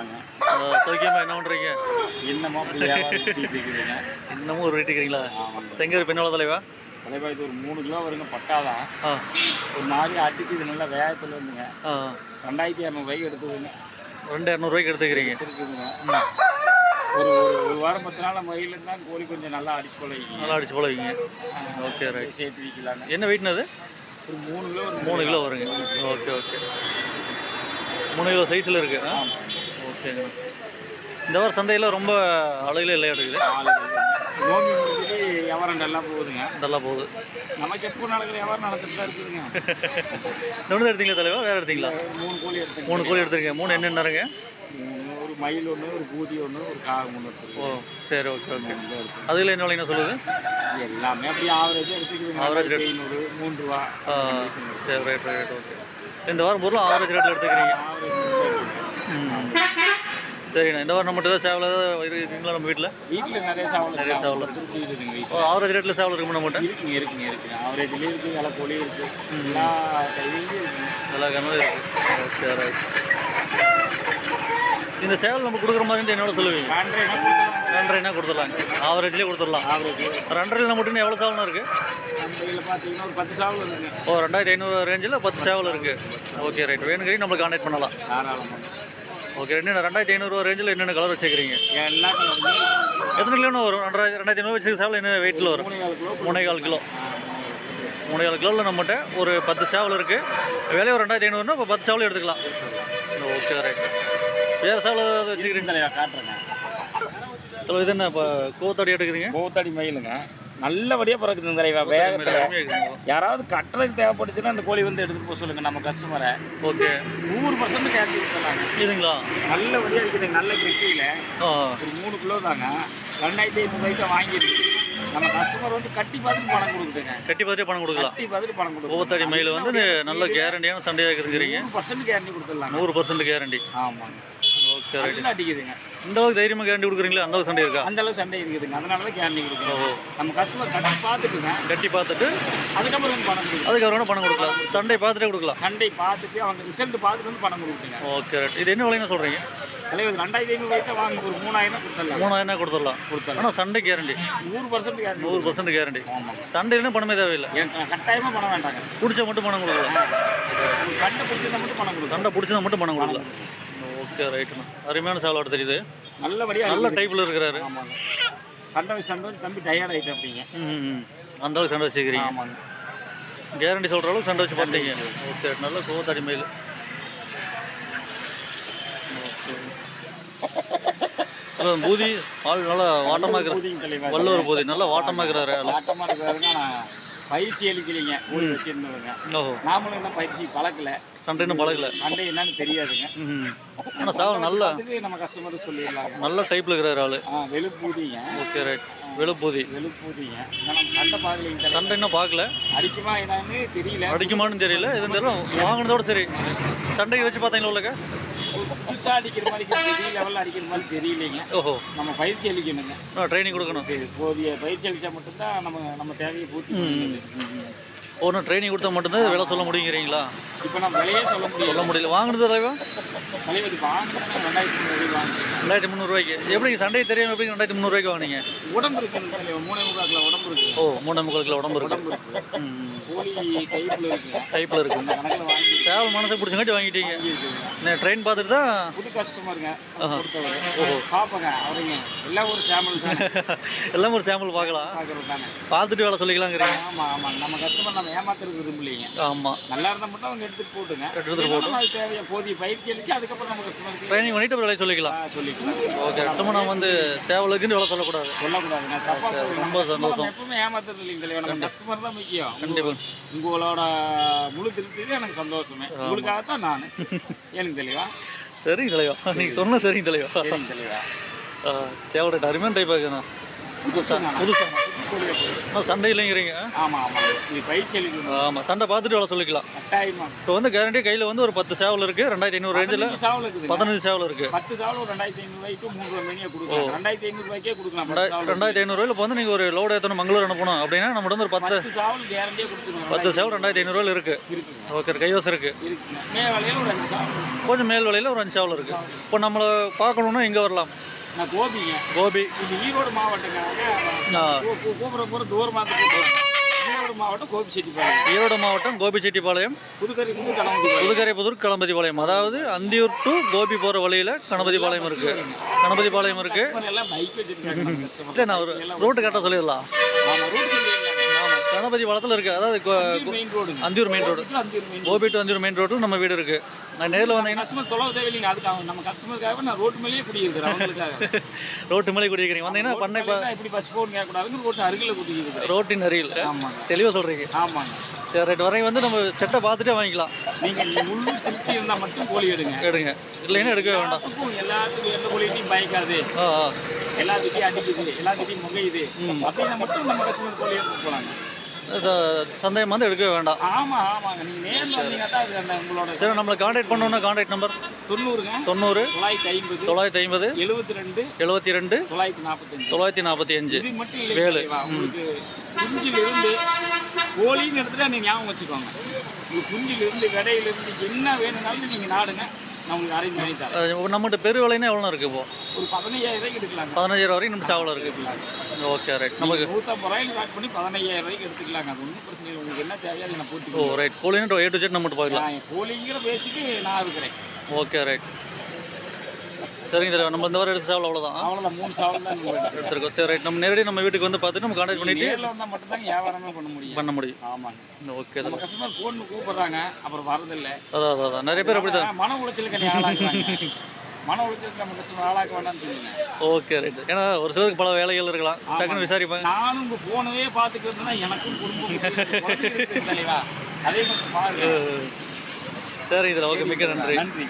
வாங்க. சௌக்கியமாக என்ன பண்ணுறீங்க என்னமோ அப்படி வியாபாரம் சுத்திட்டு இருக்குதுங்க இன்னமும் ஒரு ரேட்டு இருக்கிறீங்களா? செங்கர் பெண்ணோட தலைவா? தலைவா இது ஒரு மூணு கிலோ வருங்க பட்டாதான் ஒரு மாதிரி அடிக்குது நல்லா வேகத்தில் வந்துங்க ஆ. ரெண்டாயிரத்தி இரநூறுவாய்க்கு எடுத்துதுங்க ரெண்டு இரநூறுவாய்க்கு எடுத்துக்கிறீங்க. ம். ஒரு ஒரு வாரம் பத்து நாள் மயில் இருந்தால் கோழி கொஞ்சம் நல்லா அடிச்சு பழகிங்க நல்லா அடிச்சு பழகிங்க ஓகே ரைட் சேர்த்து விற்கலாங்க என்ன வெயிட்னு அது? ஒரு மூணு கிலோ மூணு கிலோ வருங்க. ஓகே ஓகே மூணு கிலோ சைஸில் இருக்கு. ஓகேங்க இந்த வாரம் சந்தையில் ரொம்ப அழகில் இல்லையா இருக்குது? கிலோ. நோம்பி முடிஞ்சு வியாபாரம் நல்லா போகுதுங்க. நல்லா போகுது. நமக்கு எப்போ நடக்கிற வியாபாரம் நடந்துட்டு தான் இருக்குதுங்க. ஒன்று எடுத்தீங்களா தலைவா? வேறு எடுத்தீங்களா? மூணு கோழி எடுத்து மூணு கோழி எடுத்துருக்கீங்க. மூணு என்னென்னங்க? ஒரு மயில் ஒன்று ஒரு பூதி ஒன்று ஒரு காகம் ஒன்று ஓ சரி ஓகே ஓகே. அதில் என்ன விலைங்க சொல்லுது? எல்லாமே அப்படியே ஆவரேஜாக எடுத்துக்குதுங்க. Average rate. ஐநூறு மூணு ரூபா. சரி ரைட் ரைட் ஓகே. இந்த வாரம் பொருள் ஆவரேஜ் ரேட்டில் எடுத்துக்கிறீங்க. ம். சரிண்ணா. இந்த வாரம் நம்மகிட்ட ஏதாவது சேவல் இருக்குங்களா நம்ம வீட்டில்? வீட்டில் நிறைய சாவல் நிறைய சேவல். ஓ ஆவரேஜ் ரேட்டில் சேவல் இருக்குமா நம்மகிட்ட? இருக்குங்க இருக்குங்க இருக்குங்க. ஆவரேஜ்லேயும் இருக்குது விலை கோழி இருக்குது எல்லா நல்லா கனவு இருக்கு. சரி ரைட் இந்த சேவல் நம்ம கொடுக்குற மாதிரி என்னோட சொல்லுவீங்க? ரெண்டரைனா கொடுத்துடலாங்க ஆவரேஜ்லேயே கொடுத்துடலாம்? ஆவரேஜ் ரெண்டரையில் நம்மகிட்ட எவ்வளோ சேவல்னா இருக்குது ஓ ரெண்டாயிரத்தி ஐநூறு ரேஞ்சில் பத்து சேவல் இருக்குது ஓகே ரைட் வேணுங்கிறீங்க நம்மளுக்கு கான்டாக்ட் பண்ணலாம். ஓகே என்னென்ன ரெண்டாயிரத்தி ஐநூறுரூவா ரேஞ்சில் என்னென்ன கலர் வச்சுக்கிறீங்க எல்லா எத்தனை கிலோன்னு வரும்? ரெண்டாயிரத்தி ரெண்டாயிரத்தி ஐநூறு வச்சுக்க சேவல் என்ன வெயிட்டில் வரும்? மூணே கால். கிலோ. மூணே கால் கிலோவில் நம்மகிட்ட ஒரு பத்து சேவல் இருக்குது விலை ஒரு ரெண்டாயிரத்தி ஐநூறுனா இப்போ பத்து சேவல் எடுத்துக்கலாம். ஓகே ரைட் வேறு சேவல் வச்சுக்கிறீங்க காட்டுறேங்க. இது என்ன இப்போ கோத்தடி எடுக்கிறீங்க? கோத்தடி மயிலுங்க. நல்லபடியாக பிறக்குது தலைவா வேகத்தில். யாராவது கட்டுறதுக்கு தேவைப்படுச்சுன்னா அந்த கோழி வந்து எடுத்துட்டு போக சொல்லுங்க நம்ம கஸ்டமரை ஓகே. நூறு பர்சன்ட் கேட்டு கொடுத்துடலாங்க. இதுங்களா நல்லபடியாக இருக்குது நல்ல கிருத்தியில் ஆ. ஒரு மூணு கிலோ தாங்க. ரெண்டாயிரத்தி ஐநூறுபாய்க்கு வாங்கியிருக்கு. நம்ம கஸ்டமர் வந்து கட்டி பார்த்துட்டு பணம் கொடுக்குதுங்க. கட்டி பார்த்துட்டு பணம் கொடுக்கலாம். கட்டி பார்த்துட்டு பணம் கொடுக்குது கோத்தடி மயில் வந்து நல்ல கேரண்டியான சண்டையாக இருக்குங்கிறீங்க பர்சன்ட் கேரண்டி கொடுத்துடலாங்க. நூறு பர்சன்ட் கேரண்டி ஆமாங்க. ஓகே ரைட் அடிக்குதுங்க. இந்த அளவுக்கு தைரியமாக கேரண்டி கொடுக்குறீங்களா? அந்த அளவுக்கு சண்டை இருக்கா? அந்த அளவு சண்டை இருக்குதுங்க. அதனால தான் கேரண்டி கொடுக்குறோம் நம்ம கஸ்டமர் கட்டி பார்த்துட்டுங்க. கட்டி பார்த்துட்டு அதுக்கப்புறம் பணம் அதுக்கப்புறம் பணம் கொடுக்கலாம். சண்டை பார்த்துட்டே கொடுக்கலாம். சண்டை பார்த்துட்டு அவங்க ரிசல்ட் பார்த்துட்டு வந்து பணம் கொடுக்குங்க ஓகே ரைட் இது என்ன விலைன்னு சொல்கிறீங்க தலைவர் ரெண்டாயிரத்தி ஐநூறு ரூபாய்க்கு வாங்க ஒரு மூணாயிரம் கொடுத்துடலாம். மூணாயிரம் கொடுத்துடலாம். கொடுத்துடலாம். ஆனால் சண்டை கேரண்டி நூறு பர்சன்ட் கேரண்டி நூறு பர்சன்ட் கேரண்டி ஆமாங்க சண்டையிலும் பணமே தேவையில்லை. கட்டாயமாக பணம் வேண்டாங்க. பிடிச்ச மட்டும் பணம் கொடுக்கலாம். சண்டை பிடிச்சதை மட்டும் பணம் கொடுக்கும் சண்டை பிடிச்சதை மட்டும் பணம் கொடுக்கலாம். ஓகே ரைட்டுண்ணா அருமையான சேவலாட்டு தெரியுது. நல்லபடியாக நல்ல டைப்பில் இருக்கிறாரு. ஆமாங்க. சண்டை வச்சு சண்டை வச்சு தம்பி டயர்ட் ஆகிட்டு அப்படிங்க ம் ம். அந்த அளவுக்கு சண்டை வச்சுக்கிறீங்க. ஆமாங்க. கேரண்டி சொல்கிற அளவுக்கு சண்டை வச்சு பார்த்தீங்க ஓகே நல்ல கோத்தடி மயில் பூதி ஆள் நல்லா வாட்டமாக வள்ளுவர் பூதி நல்லா வாட்டமாக இருக்கிறாரு. இருக்கிறாருங்க நான் பயிற்சி அளிக்கலைங்க ஊழி வச்சிருந்தவங்க. நாமளும் என்ன பயிற்சி பழக்கல. சண்டை இன்னும் பழகல. சண்டை என்னன்னு தெரியாதுங்க. ஆனால் சேவல் நல்ல அதுக்கு நம்ம கஸ்டமருக்கு சொல்லிடலாங்க நல்ல டைப்பில் இருக்கிறாரு ஆளு. ஆ வெளுப்பூதிங்க. ஓகே ரைட் வெளுப்பூதி. வெளுப்பூதிங்க. நம்ம சண்டை பார்க்கலைங்க. சண்டை இன்னும் பார்க்கல. அடிக்குமா என்னன்னு தெரியல. அடிக்குமான்னு தெரியல. எதுவும் தெரியல. வாங்கினதோட சரி. சண்டைக்கு வச்சு பார்த்தீங்களா உள்ளக்க? புதுசாக அடிக்கிற மாதிரி பெரிய லெவலில் அடிக்கிற மாதிரி தெரியலைங்க. ஓஹோ. நம்ம பயிற்சி அளிக்கணுங்க. ட்ரைனிங் கொடுக்கணும். போதிய பயிற்சி அளித்தா மட்டும்தான் நம்ம நம்ம தேவையை பூர்த்தி ஒன்று ட்ரைனிங் கொடுத்தா மட்டும்தான் விலை சொல்ல முடியுங்கிறீங்களா? இப்போ நம்ம விலையே சொல்ல சொல்ல முடியல. வாங்கினது தலைவா தலைவர் ரெண்டாயிரத்தி முந்நூறு வாங்கிக்கலாம் ரெண்டாயிரத்தி முந்நூறுவாய்க்கு எப்படிங்க சண்டை தெரியாம எப்படி ரெண்டாயிரத்தி முந்நூறுவாய்க்கு வாங்கினீங்க? உடம்பு இருக்கு தலைவர் மூணே உடம்பு இருக்கு. ஓ மூணு முக்கால் கிலோ உடம்பு இருக்கு. உடம்பு இருக்கு. கோழி டைப்பில் இருக்குங்க டைப்பில் இருக்கு. அந்த கணக்கில் வாங்கி சேவல் மனசை பிடிச்சங்காட்டி வாங்கிட்டீங்க. நான் ட்ரெயின் பார்த்துட்டு தான்? புது கஸ்டமருங்க ஓஹோ. பார்ப்பங்க அவருங்க. எல்லாம் ஒரு சாம்பிள் எல்லாம் ஒரு சாம்பிள் பார்க்கலாம். பார்த்துட்டு வேலை சொல்லிக்கலாங்கிறீங்க. ஆமாம் ஆமாம் நம்ம கஸ்டமர் நம்ம ஏமாத்துறது விரும்பலைங்க ஆமாம் நல்லா இருந்தால் மட்டும் அவங்க எடுத்துட்டு போட்டுங்க. எடுத்துட்டு. நம்ம அது தேவையா? போதிய பயிற்சி அளிச்சு அதுக்கப்புறம் கஸ்டமருக்கு ட்ரைனிங் பண்ணிட்டு அப்புறம் விலை சொல்லிக்கலாம். சொல்லிக்கலாம். ஓகே சும்மா நம்ம வந்து சேவலுக்குன்னு விலை சொல்லக்கூடாது. சொல்லக்கூடாது. நான் தப்பா Okay, சொல்றேன். ரொம்ப சந்தோஷம். எப்பவுமே ஏமாத்துறது இல்லைங்க நம்ம கஸ்டமர் தான் முக்கியம். கண்டிப்பாக உங்களோட முழு திருப்தி எனக்கு சந்தோஷமே. உங்களுக்காகத்தான் நான். எனக்கு தெளிவா சரிங்க தலைவா. நீங்கள் சொன்ன சரிங்க தலைவா. சரிங்க தெளிவா சேவல் ரேட் அருமையான டைப் இருக்குண்ணா. புதுசுங்க புதுசா. கோழியை போகுது ஆனால் சண்டை இல்லைங்கிறீங்க ஆமாம் ஆமாம் இது பயிற்சி அளிக்கணும் ஆமாம் சண்டை பார்த்துட்டு எவ்வளோ சொல்லிக்கலாம். இப்போ வந்து கேரண்டி கையில் வந்து ஒரு பத்து சேவல் இருக்குது ரெண்டாயிரத்தி ஐநூறு ரேஞ்சில் பதினஞ்சு சாவல் இருக்குது. பதினஞ்சு சேவல் இருக்குது பத்து சாவல் ரெண்டாயிரத்தி ஐநூறு ரூபாய்க்கு மூன்று கொடுக்கலாம். ரெண்டாயிரத்தி கொடுக்கலாம். ரெண்டாயிரத்தி இப்போ வந்து நீங்கள் ஒரு லோடு ஏற்றணும் மங்களூர் அனுப்பணும் அப்படின்னா நம்மகிட்ட வந்து ஒரு பத்து பத்து சாவல் கேரண்டியே கொடுத்துருவோம். பத்து சேவல் ரெண்டாயிரத்தி ஐநூறுரூவாயில் இருக்குது ஓகே கைவசம் இருக்குது இருக்குங்க மே வேலையில் ஒரு அஞ்சு சாவல். கொஞ்சம் மேல் விலையில் ஒரு அஞ்சு சேவல் இருக்குது இப்போ நம்மளை பார்க்கணுன்னா இங்கே வரலாம். நான் கோபிங்க. கோபி. இது ஈரோடு மாவட்டங்க ஆ, கூப்பிட போகிற தூரமாக ஈரோடு மாவட்டம் கோபிச்செட்டிப்பாளையம். ஈரோடு மாவட்டம் கோபிச்செட்டிப்பாளையம். புதுக்கரை இருந்து கணவன் புதுக்கரைப்புதூர் கணபதிபாளையம். அதாவது அந்தியூர் டு கோபி போகிற வழியில் கணபதிபாளையம் இருக்குது கணபதிபாளையம் customer. இல்லை நான் ஒரு ரூட்டு கரெக்டாக சொல்லிடலாம். கணபதி பாளையத்தில் இருக்குது அதாவது Anthiyur main road. Gobi to Anthiyur main ரோட்டில் நம்ம வீடு இருக்குது நான் நேரில் வந்தீங்கன்னா customer தொலைவு தேவையில்லைங்க அதுக்காக நம்ம கஸ்டமருக்காக நான் ரோட்டு மேலேயே குடியிருக்கிறேன் ரோட்டு மேலே குடிக்கிறீங்க வந்தீங்கன்னா பண்ணை எப்படி பஸ் போகணும் கேட்கக்கூடாதுங்க ரோட்டு அருகில் குடியிருக்கிறேன். ரோட்டின் அருகில். ஆமாங்க. தெளிவாக சொல்கிறீங்க ஆமாங்க. சரி ரைட் வரை வந்து நம்ம செட்டை பார்த்துட்டே வாங்கிக்கலாம். நீங்க முழு திருப்தி இருந்தா மட்டும் கோழி எடுங்க. எடுங்க. இல்லைன்னா எடுக்கவே வேண்டாம். எல்லாத்துக்கும் எந்த கோழிட்டையும் பயக்காது. எல்லாத்துட்டையும் அடிக்குது எல்லாத்துட்டையும் முகையுது. அப்படின்னா மட்டும் நம்ம கஸ்டமர் கோழி எடுத்து போலாங்க. இது சந்தேகம் வந்து எடுக்கவே வேண்டாம். ஆமா ஆமாங்க. நீங்க நேர்ல வந்தீங்கன்னா அது உங்களோட சரி நம்மளை காண்டாக்ட் பண்ணணுன்னா காண்டாக்ட் நம்பர் தொண்ணூறுங்க. தொண்ணூறு. தொள்ளாயிரத்தி ஐம்பது. தொள்ளாயிரத்தி ஐம்பது. எழுபத்தி ரெண்டு எழுபத்தி ரெண்டு தொள்ளாயிரத்தி நாற்பத்தஞ்சு தொள்ளாயிரத்தி நாற்பத்தி அஞ்சு மட்டும் வேலு. உங்களுக்கு குஞ்சில இருந்து கோழின்னு எடுத்துட்டா நீங்க ஞாபகம் வச்சுக்கோங்க. உங்களுக்கு குஞ்சில இருந்து விடையில இருந்து என்ன வேணும்னாலும் நீங்க நாடுங்க. நான் உங்களுக்கு அரேஞ்ச் பண்ணி தரேன். அஹ் நம்மகிட்ட பெரு விலைன்னா எவ்வளோ இருக்குது இப்போ? ஒரு பதினையாயிரம் ரூபாய்க்கு எடுக்கலாங்க. பதினஞ்சாயிரம் வரைக்கும் நம்ம சாவலம் இருக்குது ஓகே ரைட் நமக்கு நூற்றம்பது ரூபாயில ஸ்டார்ட் பண்ணி பதினையாயிரம் ரூபாய்க்கு எடுத்துக்கலாங்க. அது ஒன்றும் பிரச்சனை இல்லை. உங்களுக்கு என்ன தேவையோ அதை நான் ஓ ரைட் கோழின்னு ஏ டு ஜெட் நம்மகிட்ட நான் கோழிங்கிற பேச்சுக்கு நான் இருக்கிறேன். ஓகே ரைட் சரிங்க சார் நம்ம இந்த வாரம் எடுத்த சேவல் அவ்வளோதான் அவ்வளோதான் மூணு சாவல் தான். எடுத்துருக்கோம். சரி ரைட். நம்ம நேரடி நம்ம வீட்டுக்கு வந்து பார்த்துட்டு நம்ம காண்டாக்ட் பண்ணிட்டு வந்தால் மட்டும்தான் வியாபாரமே பண்ண முடியும். பண்ண முடியும். ஆமாங்க. ஓகே நம்ம கஸ்டமர் ஃபோன் கூப்பிடுறாங்க அப்புறம் வரதில்லை அதான் அதான் நிறைய பேர் அப்படி தான் மன உளைச்சலுக்கு மன உளைச்சலுக்கு நம்ம கஸ்டமர் ஆளாக்க வேண்டாம்னு சொல்லுங்க. ஓகே ரைட் ஏன்னா ஒரு சிலருக்கு பல வேலைகள் இருக்கலாம். டக்குன்னு விசாரிப்பாங்க. நானும் உங்க போனவே பார்த்துக்கிட்டு இருந்தா எனக்கும் குடும்பம் தலைவா. அதே மாதிரி பாருங்க. சரிங்க சார் ஓகே மிக்க நன்றி. நன்றி.